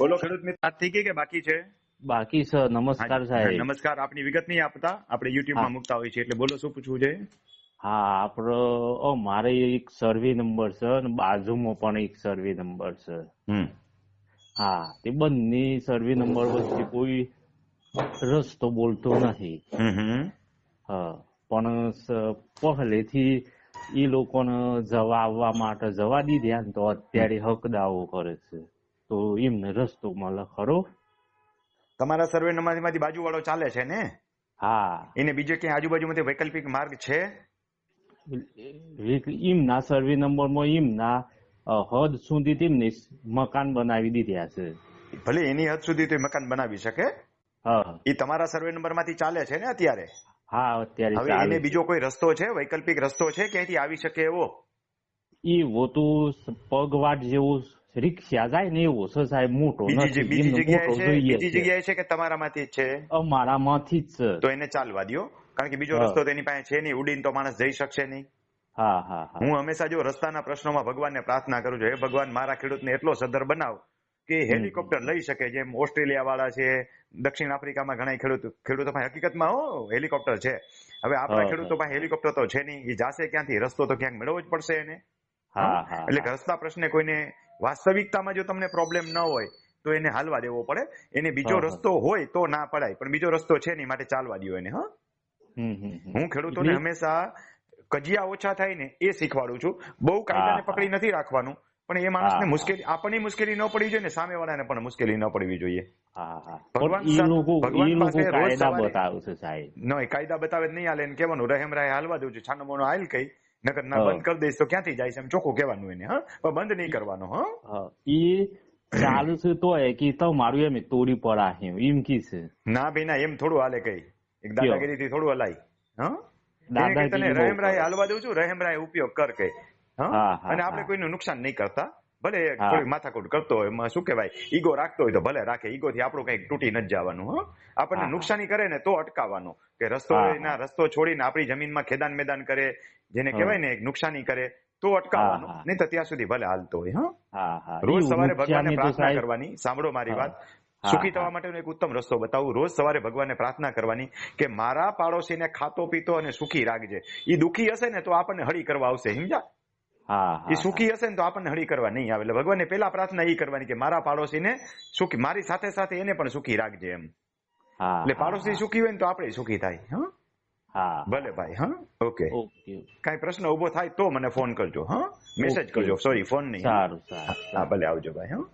બોલો ખેડૂત મિત્ર વાત થઈ ગઈ કે બાકી છે? બાકી સર નમસ્કાર સાહેબ. નમસ્કાર આપની વિગત નહીં આપતા આપણે યુટ્યુબમાં હા. મૂકતા હોય છે એટલે બોલો શું પૂછવું છે? હા આપણો ઓ, મારે એક સર્વે નંબર છે અને બાજુમાં પણ એક સર્વે નંબર છે. હા તે બંને સર્વે નંબર વચ્ચે કોઈ રસ્તો બોલતો નથી. હા પણ પહેલેથી એ લોકોને જવા આવવા માટે જવા દીધા ને તો અત્યારે હક દાવો કરે છે. તો એમને રસ્તો મળે ખરો. તમારા સર્વે નંબરમાંથી બાજુવાળો ચાલે છે ને? હા. એને બીજે ક્યાંય આજુબાજુમાંથી વૈકલ્પિક માર્ગ છે? એમના સર્વે નંબરમાં એમના હદ સુધી તેમને મકાન બનાવી દીધા છે. ભલે એની હદ સુધી તો મકાન બનાવી શકે. હા. એ તમારા સર્વે નંબરમાંથી ચાલે છે ને અત્યારે? હા અત્યારે હવે એને બીજો કોઈ રસ્તો છે? વૈકલ્પિક રસ્તો છે? ક્યાંથી આવી શકે એવો? એ तो પગવાટ જેવો રિક્ષા જાય ને એવો સાહેબ મોટો નથી બીજી જગ્યાએ છે બીજી જગ્યાએ છે કે તમારામાંથી જ છે? અમારામાંથી જ છે. તો એને ચાલવા દો કારણ કે બીજો રસ્તો તેની પાસે છે નહીં. ઉડીને તો માણસ જઈ શકશે નહીં. હા હા હા. હંમેશા જો રસ્તાના પ્રશ્નોમાં ભગવાનને પ્રાર્થના કરું છું હે ભગવાન મારા ખેડૂતને એટલો સદર બનાવ કે હેલિકોપ્ટર લઈ શકે જેમ ઓસ્ટ્રેલિયા વાળા છે દક્ષિણ આફ્રિકામાં ઘણા ખેડૂત ખેડૂતો પાસે હકીકતમાં હો હેલિકોપ્ટર છે. હવે આપણા ખેડૂતો પાસે હેલિકોપ્ટર તો છે નહીં. એ જાશે ક્યાંથી? રસ્તો તો ક્યાંક મેળવવો જ પડશે એને. હા હા? એટલે રસ્તા પ્રશ્ને કોઈને વાસ્તવિકતામાં જો તમને પ્રોબ્લેમ ન હોય તો એને હાલવા દેવો પડે. એને બીજો. રસ્તો હોય તો ના પડાય. પણ બીજો રસ્તો છે નહીં માટે ચાલવા દ્યો એને હા. હું ખેડૂતોને હંમેશા કજિયા ઓછા થાય ને એ શીખવાડું છું. બહુ કાયદાને પકડી નથી રાખવાનું પણ એ માણસને મુશ્કેલી આપણને મુશ્કેલી ન પડવી જોઈએ ને સામે વાળાને પણ મુશ્કેલી ન પડવી જોઈએ. ભગવાન કાયદા બતાવે નહીં હાલે કેવાનું રહેમ રાય હાલવા દઉં છું. છાનો મોનો હાલ કઈ. નકર ના બંધ કરી દઈશ તો ક્યાંથી જાય છે? એમ ચોખ્ખું કહેવાનું એને હા? પણ બંધ નહીં કરવાનો હા? હા, એ ચાલુ છે તો એ કે મારું એમ તોડી પડા એમ એમ કી છે. ના ભાઈ ના એમ થોડું હાલે કઈ. એક દાદાગીરીથી થોડું હલાય હા? તને દાદાગીરી રહેમ રાય હાલવા દઉં છું? રહેમ રાય ઉપયોગ કર કઈ હા? હા, હા, અને આપણે હા. કોઈનું નુકસાન નહીં કરતા. ભલે. થોડી માથાકૂટ કરતો હોય એમાં શું કહેવાય? ઈગો રાખતો હોય તો ભલે રાખે. ઈગો થી આપણું કઈ તૂટી નથી જવાનું હા. આપણને નુકસાની કરે ને તો અટકાવવાનું. કે રસ્તો ના રસ્તો છોડીને આપણી જમીનમાં ખેદાન મેદાન કરે જેને કહેવાય ને એક નુકસાની કરે તો અટકાવવાનું. નહીં તો ત્યાં સુધી ભલે હાલતો હોય હા. રોજ સવારે ભગવાનને પ્રાર્થના કરવાની. સાંભળો મારી વાત. સુખી થવા. માટેનો એક ઉત્તમ રસ્તો બતાવું. રોજ સવારે ભગવાનને પ્રાર્થના કરવાની કે મારા પાડોશીને ખાતો પીતો અને સુખી રાખજે. એ દુખી હશે ને તો આપણને હળી કરવા આવશે સમજ્યા? એ સુખી હશે ને તો આપણને હળી કરવા નહીં આવે. એટલે ભગવાનને પેલા પ્રાર્થના એ કરવાની કે મારા પાડોશીને સુખી મારી સાથે સાથે એને પણ સુખી રાખજે એમ. હા એટલે પાડોશી સુખી હોય ને તો આપણે સુખી થાય હા? હા. ભલે ભાઈ હા? ઓકે. ઓકે. કાંઈ પ્રશ્ન ઊભો થાય તો મને ફોન કરજો હા? મેસેજ કરજો. સોરી ફોન નહીં સારું સારું. હા ભલે આવજો ભાઈ હા?